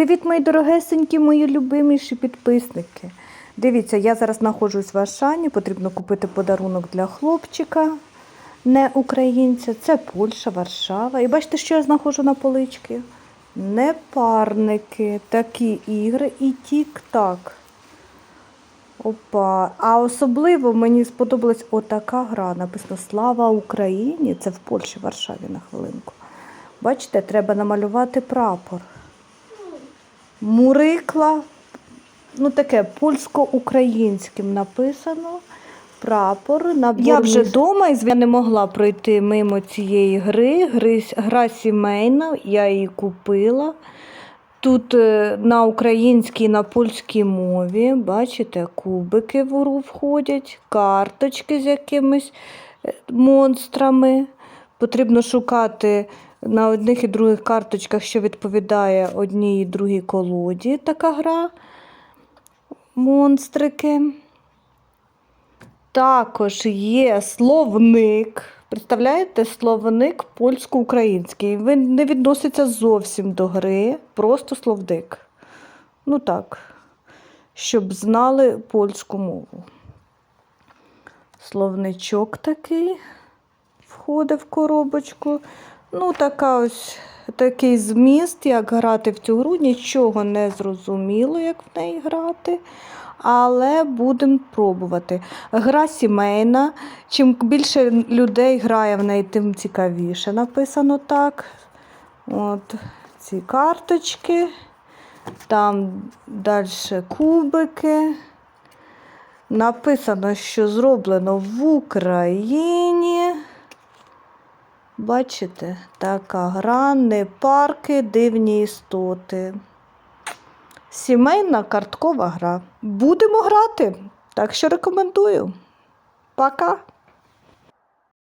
Привіт, мої дорогесенькі, мої любиміші підписники. Дивіться, я зараз знаходжусь в Ашані, потрібно купити подарунок для хлопчика, не українця. Це Польща, Варшава. І бачите, що я знаходжу на поличці? Непарники, такі ігри і тік-так. Опа. А особливо мені сподобалась отака гра. Написано Слава Україні! Це в Польщі, Варшаві на хвилинку. Бачите, треба намалювати прапор. Мурикла, ну таке польсько-українським написано. Прапор на Я вже вдома і я не могла пройти мимо цієї гри. Гри- Гра сімейна, я її купила. Тут е, на українській, на польській мові, бачите, кубики в гру входять, карточки з якимись е, монстрами. Потрібно шукати на одних і других карточках, що відповідає одній і другій колоді. Така гра. Монстрики. Також є словник. Представляєте, словник польсько-український. Він не відноситься зовсім до гри, просто словник. Ну так, щоб знали польську мову. Словничок такий входить в коробочку. Ну, така ось такий зміст, як грати в цю гру. Нічого не зрозуміло, як в неї грати. Але будемо пробувати. Гра сімейна. Чим більше людей грає в неї, тим цікавіше. Написано так. От ці карточки. Там далі кубики. Написано, що зроблено в Україні. Бачите, така гра, не парки, дивні істоти. Сімейна карткова гра. Будемо грати, так що рекомендую. Пока!